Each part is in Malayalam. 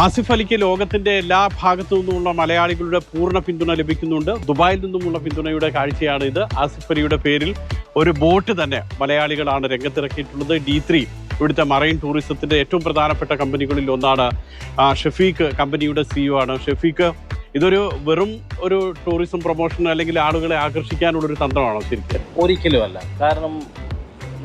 ആസിഫ് അലിക്ക് ലോകത്തിന്റെ എല്ലാ ഭാഗത്തു നിന്നുമുള്ള മലയാളികളുടെ പൂർണ പിന്തുണ ലഭിക്കുന്നുണ്ട്. ദുബായിൽ നിന്നുമുള്ള പിന്തുണയുടെ കാഴ്ചയാണ് ഇത്. ആസിഫ് അലിയുടെ പേരിൽ ഒരു ബോട്ട് തന്നെ മലയാളികളാണ് രംഗത്തിറക്കിയിട്ടുള്ളത്. ഡി ത്രീ ഇവിടുത്തെ മറൈൻ ടൂറിസത്തിന്റെ ഏറ്റവും പ്രധാനപ്പെട്ട കമ്പനികളിൽ ഒന്നാണ് ഷെഫീഖ് കമ്പനിയുടെ സിഇഒ ആണ്. ഷെഫീഖ് ഇതൊരു വെറും ഒരു ടൂറിസം പ്രൊമോഷൻ അല്ലെങ്കിൽ ആളുകളെ ആകർഷിക്കാനുള്ള ഒരു തന്ത്രമാണോ ശരിക്കും? ഒരിക്കലും അല്ല കാരണം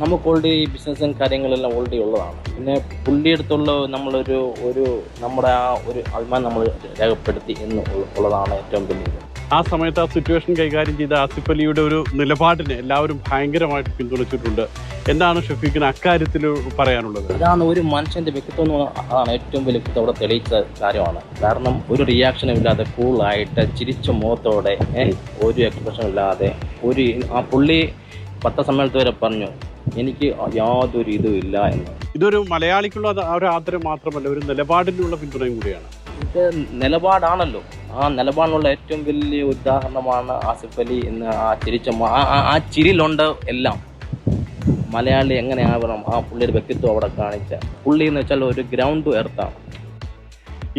നമുക്ക് ഓൾറെഡി ഈ ബിസിനസ്സും കാര്യങ്ങളെല്ലാം ഓൾറെഡി ഉള്ളതാണ്. പിന്നെ പുള്ളിയെടുത്തുള്ള നമ്മളൊരു ഒരു നമ്മുടെ ആ ഒരു അഭിമാനം നമ്മൾ രേഖപ്പെടുത്തി എന്ന് ഉള്ളതാണ് ഏറ്റവും വലിയത് ആ സമയത്ത് ആ സിറ്റുവേഷൻ കൈകാര്യം ചെയ്ത ആസിഫ് അലിയുടെ ഒരു നിലപാടിനെ എല്ലാവരും ഭയങ്കരമായിട്ട് പിന്തുണച്ചിട്ടുണ്ട്. എന്താണ് ഷഫീഖിന് അക്കാര്യത്തിൽ പറയാനുള്ളത്? അതാണ് ഒരു മനുഷ്യന്റെ വ്യക്തിത്വം എന്ന് അതാണ് ഏറ്റവും വലിയ വ്യക്തിത്വം. അവിടെ തെളിയിച്ച കാര്യമാണ്. കാരണം ഒരു റിയാക്ഷനും ഇല്ലാതെ കൂളായിട്ട് ചിരിച്ച മുഖത്തോടെ ഒരു എക്സ്പ്രഷൻ ഇല്ലാതെ ഒരു ആ പുള്ളി പത്ത സമ്മേളനത്തിൽ വരെ പറഞ്ഞു എനിക്ക് യാതൊരു ഇതും ഇല്ല എന്ന്. ഇതൊരു മലയാളിക്കുള്ള ഒരു ആദരം മാത്രമല്ല ഒരു നിലപാടിനുള്ള പിന്തുണയും കൂടിയാണ്. ഇത് നിലപാടാണല്ലോ. ആ നിലപാടിനുള്ള ഏറ്റവും വലിയ ഉദാഹരണമാണ് ആസിഫ് അലി എന്ന് ആ ചിരിച്ച ആ- ചിരിയിലുണ്ട് എല്ലാം. മലയാളി എങ്ങനെയാവണം ആ പുള്ളിയുടെ വ്യക്തിത്വം അവിടെ കാണിച്ച. പുള്ളി എന്ന് വെച്ചാൽ ഒരു ഗ്രൗണ്ട് എർത്താണ്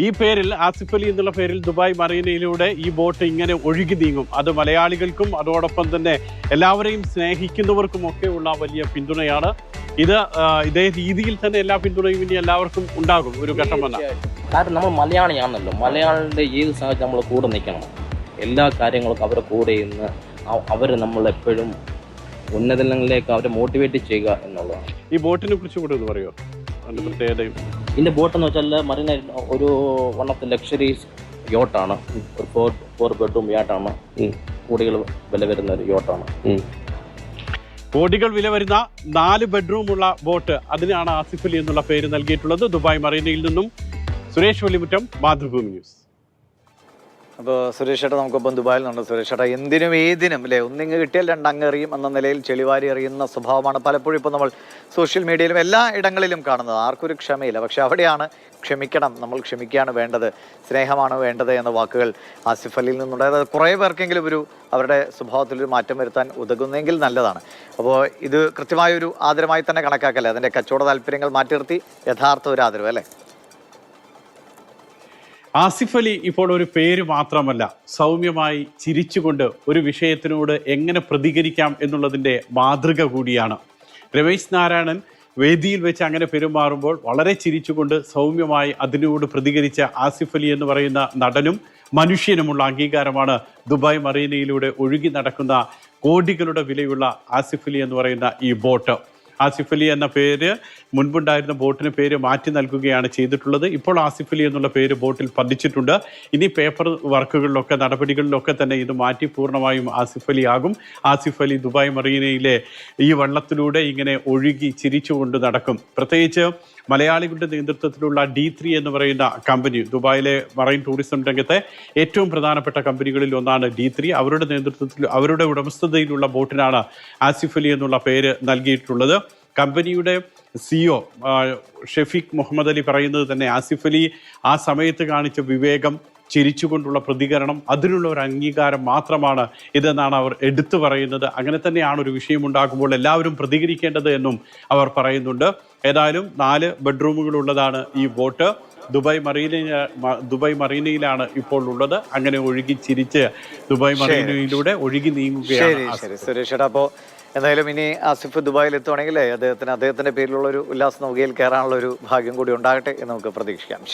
ഈ പേരിൽ ആസിഫ് അലി എന്നുള്ള പേരിൽ ദുബായ് മറീനയിലൂടെ ഈ ബോട്ട് ഇങ്ങനെ ഒഴുകി നീങ്ങും. അത് മലയാളികൾക്കും അതോടൊപ്പം തന്നെ എല്ലാവരെയും സ്നേഹിക്കുന്നവർക്കും ഒക്കെ ഉള്ള വലിയ പിന്തുണയാണ്. ഇത് ഇതേ രീതിയിൽ തന്നെ എല്ലാ പിന്തുണയും ഇനി എല്ലാവർക്കും ഉണ്ടാകും ഒരു ഘട്ടം വന്ന കാരണം നമ്മൾ മലയാളിയാണല്ലോ. മലയാളിയുടെ ഏത് സാഹചര്യം നമ്മൾ കൂടെ നിൽക്കണം. എല്ലാ കാര്യങ്ങൾക്കും അവരുടെ കൂടെ ഇന്ന് അവർ നമ്മൾ എപ്പോഴും ഉന്നതങ്ങളിലേക്ക് അവരെ മോട്ടിവേറ്റ് ചെയ്യുക എന്നുള്ളതാണ്. ഈ ബോട്ടിനെ കുറിച്ച് കൂടെ ഒന്ന് പറയുമോ? അതിന്റെ പ്രത്യേകതയും ഇതിന്റെ ബോട്ട് എന്ന് വെച്ചാൽ മറീന ഒരു വൺ ഓഫ് ദ ലക്ഷറീസ് യോട്ടാണ് ഒരു ഫോർ ഫോർ ബെഡ്റൂം യാട്ടാണ് കോടികൾ വില വരുന്ന ഒരു യോട്ടാണ് കോടികൾ വില വരുന്ന നാല് ബെഡ്റൂമുള്ള ബോട്ട് അതിനാണ് ആസിഫ് അലി എന്നുള്ള പേര് നൽകിയിട്ടുള്ളത്. ദുബായ് മറീനയിൽ നിന്നും സുരേഷ് വലിമുറ്റം മാതൃഭൂമി ന്യൂസ്. അപ്പോൾ സുരേഷ് ചേട്ടാ ദുബായിൽ നിന്നുണ്ട് സുരേഷ് ചേട്ടാ എന്തിനും ഏതിനും അല്ലേ ഒന്നിങ്ങ് കിട്ടിയാൽ രണ്ടങ്ങ് എറിയും എന്ന നിലയിൽ ചെളിവാരി എറിയുന്ന സ്വഭാവമാണ് പലപ്പോഴും ഇപ്പോൾ നമ്മൾ സോഷ്യൽ മീഡിയയിലും എല്ലാ ഇടങ്ങളിലും കാണുന്നത്. ആർക്കൊരു ക്ഷമയില്ല. പക്ഷേ അവിടെയാണ് ക്ഷമിക്കണം. നമ്മൾ ക്ഷമിക്കുകയാണ് വേണ്ടത്. സ്നേഹമാണ് വേണ്ടത് എന്ന വാക്കുകൾ ആസിഫ് അലിയിൽ നിന്നുണ്ടായത് കുറേ പേർക്കെങ്കിലും ഒരു അവരുടെ സ്വഭാവത്തിലൊരു മാറ്റം വരുത്താൻ ഉതകുന്നെങ്കിൽ നല്ലതാണ്. അപ്പോൾ ഇത് കൃത്യമായൊരു ആദരമായി തന്നെ കണക്കാക്കല്ലേ? അതിന്റെ കച്ചവട താല്പര്യങ്ങൾ മാറ്റി നിർത്തി യഥാർത്ഥ ഒരു ആദരവ് അല്ലേ? ആസിഫ് അലി ഇപ്പോൾ ഒരു പേര് മാത്രമല്ല സൗമ്യമായി ചിരിച്ചുകൊണ്ട് ഒരു വിഷയത്തിനോട് എങ്ങനെ പ്രതികരിക്കാം എന്നുള്ളതിന്റെ മാതൃക കൂടിയാണ്. രമേശ് നാരായണൻ വേദിയിൽ വെച്ച് അങ്ങനെ പെരുമാറുമ്പോൾ വളരെ ചിരിച്ചുകൊണ്ട് സൗമ്യമായി അതിനോട് പ്രതികരിച്ച ആസിഫ് അലി എന്ന് പറയുന്ന നടനും മനുഷ്യനുമുള്ള അംഗീകാരമാണ് ദുബായ് മറീനയിലൂടെ ഒഴുകി നടക്കുന്ന കോടികളുടെ വിലയുള്ള ആസിഫ് അലി എന്ന് പറയുന്ന ഈ ബോട്ട്. ആസിഫ് അലി എന്ന പേര് മുൻപുണ്ടായിരുന്ന ബോട്ടിന് പേര് മാറ്റി നൽകുകയാണ് ചെയ്തിട്ടുള്ളത്. ഇപ്പോൾ ആസിഫ് അലി എന്നുള്ള പേര് ബോട്ടിൽ പതിച്ചിട്ടുണ്ട്. ഇനി പേപ്പർ വർക്കുകളിലൊക്കെ നടപടികളിലൊക്കെ തന്നെ ഇത് മാറ്റി പൂർണമായും ആസിഫ് അലി ആകും. ആസിഫ് അലി ദുബായ് മറീനയിലെ ഈ വള്ളത്തിലൂടെ ഇങ്ങനെ ഒഴുകി ചിരിച്ചുകൊണ്ട് നടക്കും. പ്രത്യേകിച്ച് മലയാളികളുടെ നേതൃത്വത്തിലുള്ള ഡി ത്രീ എന്ന് പറയുന്ന കമ്പനി ദുബായിലെ മറൈൻ ടൂറിസം രംഗത്തെ ഏറ്റവും പ്രധാനപ്പെട്ട കമ്പനികളിൽ ഒന്നാണ് ഡി ത്രീ അവരുടെ നേതൃത്വത്തിൽ അവരുടെ ഉടമസ്ഥതയിലുള്ള ബോട്ടിനാണ് ആസിഫ് അലി എന്നുള്ള പേര് നൽകിയിട്ടുള്ളത്. കമ്പനിയുടെ സിഒ ഷെഫീഖ് മുഹമ്മദ് അലി പറയുന്നത് തന്നെ ആസിഫ് അലി ആ സമയത്ത് കാണിച്ച വിവേകം ചിരിച്ചുകൊണ്ടുള്ള പ്രതികരണം അതിനുള്ള ഒരു അംഗീകാരം മാത്രമാണ് ഇതെന്നാണ് അവർ എടുത്തു പറയുന്നത്. അങ്ങനെ തന്നെയാണ് ഒരു വിഷയം ഉണ്ടാകുമ്പോൾ എല്ലാവരും പ്രതികരിക്കേണ്ടത് എന്നും അവർ പറയുന്നുണ്ട്. ഏതായാലും നാല് ബെഡ്റൂമുകളുള്ളതാണ് ഈ ബോട്ട് ദുബായ് മറീന ദുബായ് മറീനയിലാണ് ഇപ്പോൾ ഉള്ളത്. അങ്ങനെ ഒഴുകി ചിരിച്ച് ദുബായ് മറീനയിലൂടെ ഒഴുകി നീങ്ങുകയാണ് ശരി ആസിഫ്. ശരി. സുരേഷ് ചേട്ടാ അപ്പോൾ എന്തായാലും ഇനി ആസിഫ് ദുബായിൽ എത്തുവാണെങ്കിൽ അദ്ദേഹത്തിന് അദ്ദേഹത്തിന്റെ പേരിലുള്ള ഒരു ഉല്ലാസ നൗകയിൽ കയറാനുള്ള ഒരു ഭാഗ്യം കൂടി ഉണ്ടാകട്ടെ എന്ന് നമുക്ക് പ്രതീക്ഷിക്കാം.